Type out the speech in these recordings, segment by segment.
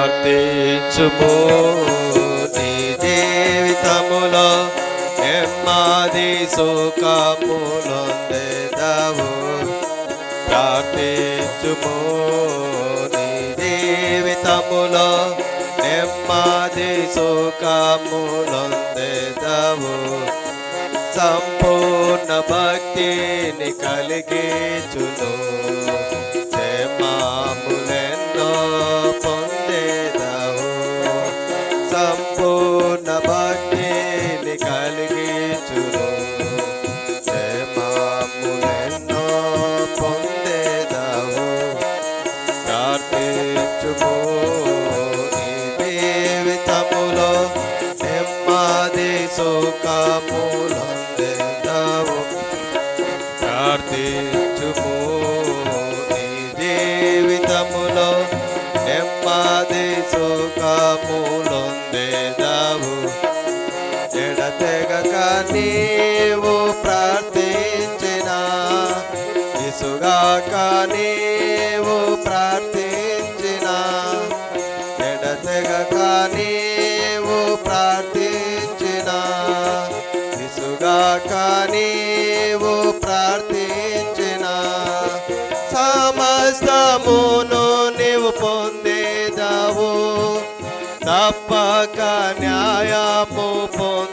ప్రార్థించుము నీ జీవితములో నెమ్మది సుఖములొందెదవు ప్రార్థించుము నీ జీవితములో నెమ్మది సుఖములొందెదవు సంపూర్ణ భక్తిని కలిగించును. క్షేమాములెన్నో పొందేదవు. సంపూర్ణ భక్తిని కలిగించును. క్షేమాములెన్నో పొందేదవు. ప్రార్థించుకో నీ జీవితములో నెమ్మది సుఖములందెదవు నీవు ప్రార్థించిన. ఇసుగాక నీవు ప్రార్థించిన. ఎడతెగక నీవు ప్రార్థించిన. ఇసుగాక నీవు ప్రార్థించిన. సమస్తమును నీవు పొందేదావు. తప్పక న్యాయము పొంది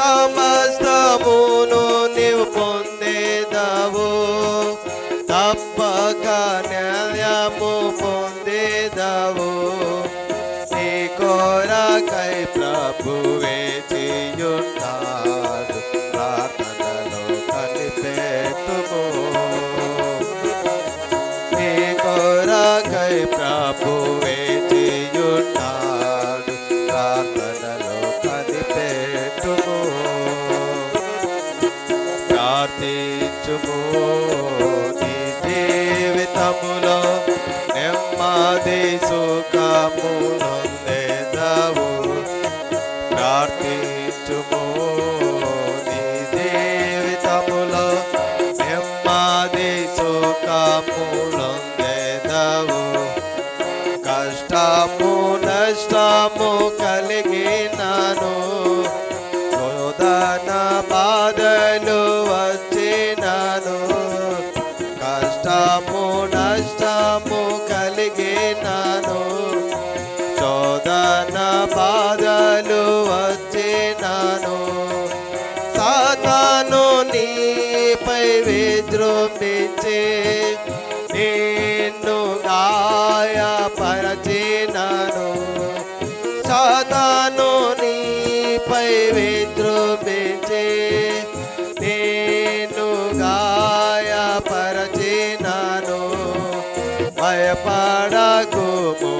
సమస్తమును నీవు పొందేదవు. తప్పక న్యాయము పొందేదవు. నీ కోరకై ప్రభువే చేయుంటారు ప్రార్థించుము నీ జీవితములో నెమ్మది సుఖమునందెదవు. ప్రార్థించుము. నీ జీవితములో నెమ్మది సుఖమునందెదవు సాతాను నీపై విద్రోపించే నేను గాయపరచినను భయపడకుము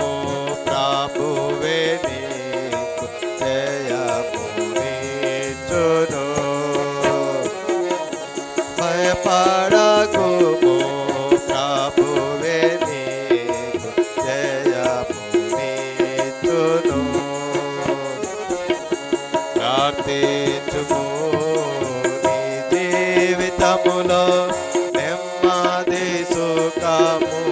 ప్రభువే నీకు జయము నీచును. భయపడకుము సుఖములొందెదవు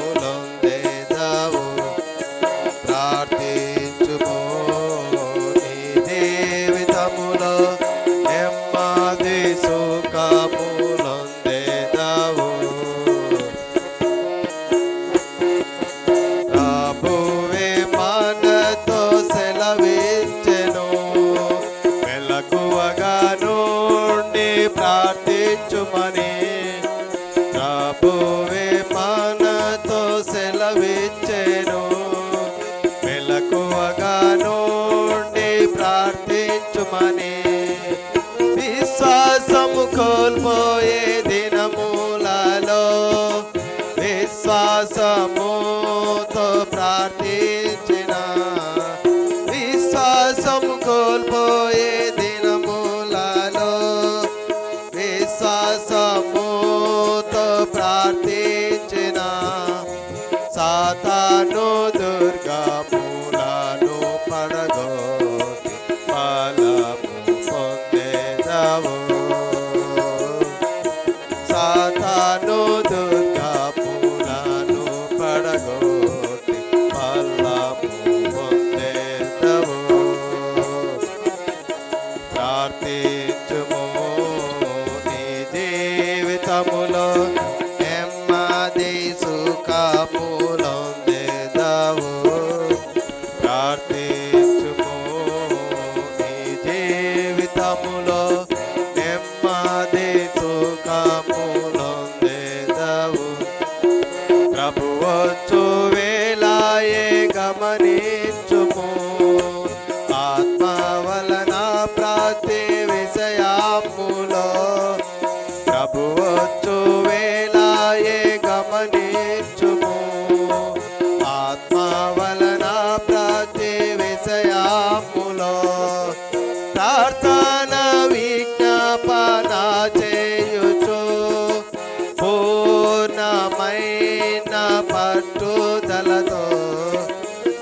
పట్టుదలతో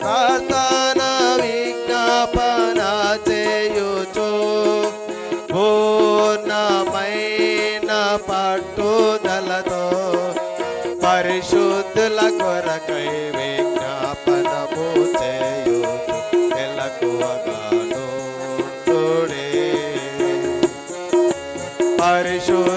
ప్రార్థన విజ్ఞాపన చేయుచు పూర్ణమైన పట్టుదలతో పరిశుద్ధుల కొరకై విజ్ఞాపనము చేయుచు. ఎలకువగాను పరిశుద్ధుల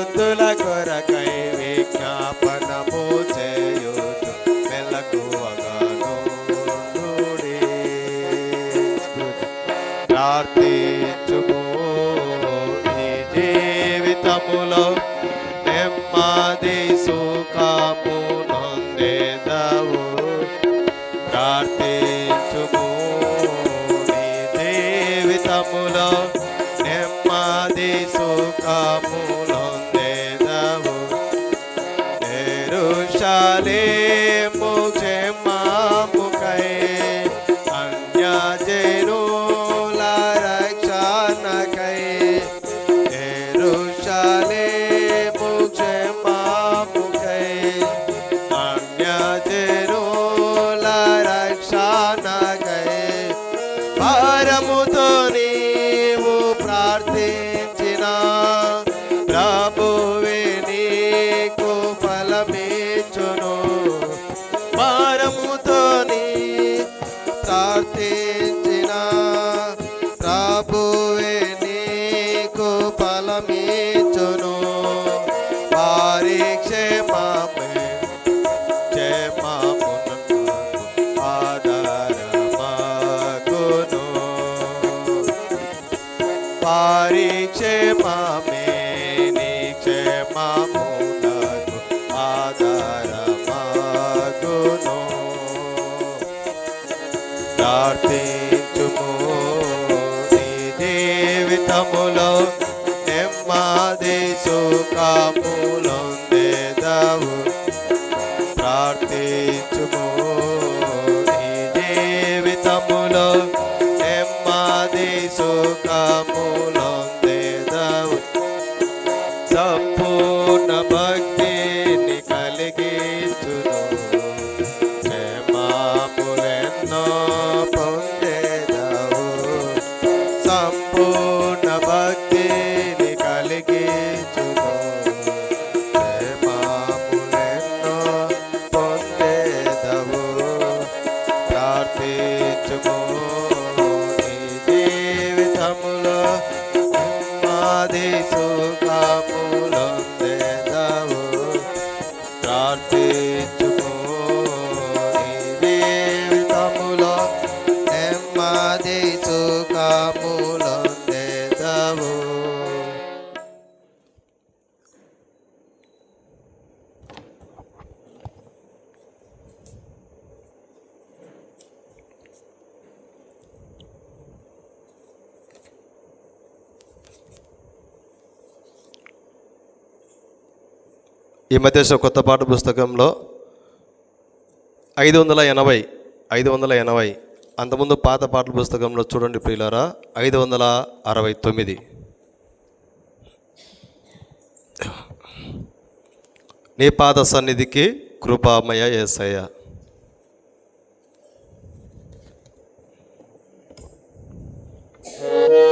চারে జీవితములో నెమ్మది సుఖములొందేదవు ప్రార్థించుము పొందేదవు. సంపూర్ణ భక్తిని కలిగించును క్షేమములెన్నో పొందేదవు. ప్రార్థించుము నీ జీవితములో ఈ మధ్య కొత్త పాఠ పుస్తకంలో ఐదు వందల ఎనభై ఐదు వందల ఎనభై. అంతకుముందు పాత పాటల పుస్తకంలో చూడండి ప్రియులారా ఐదు వందల అరవై తొమ్మిది. నీ పాద సన్నిధికి కృపామయ ఏసయ్య. Thank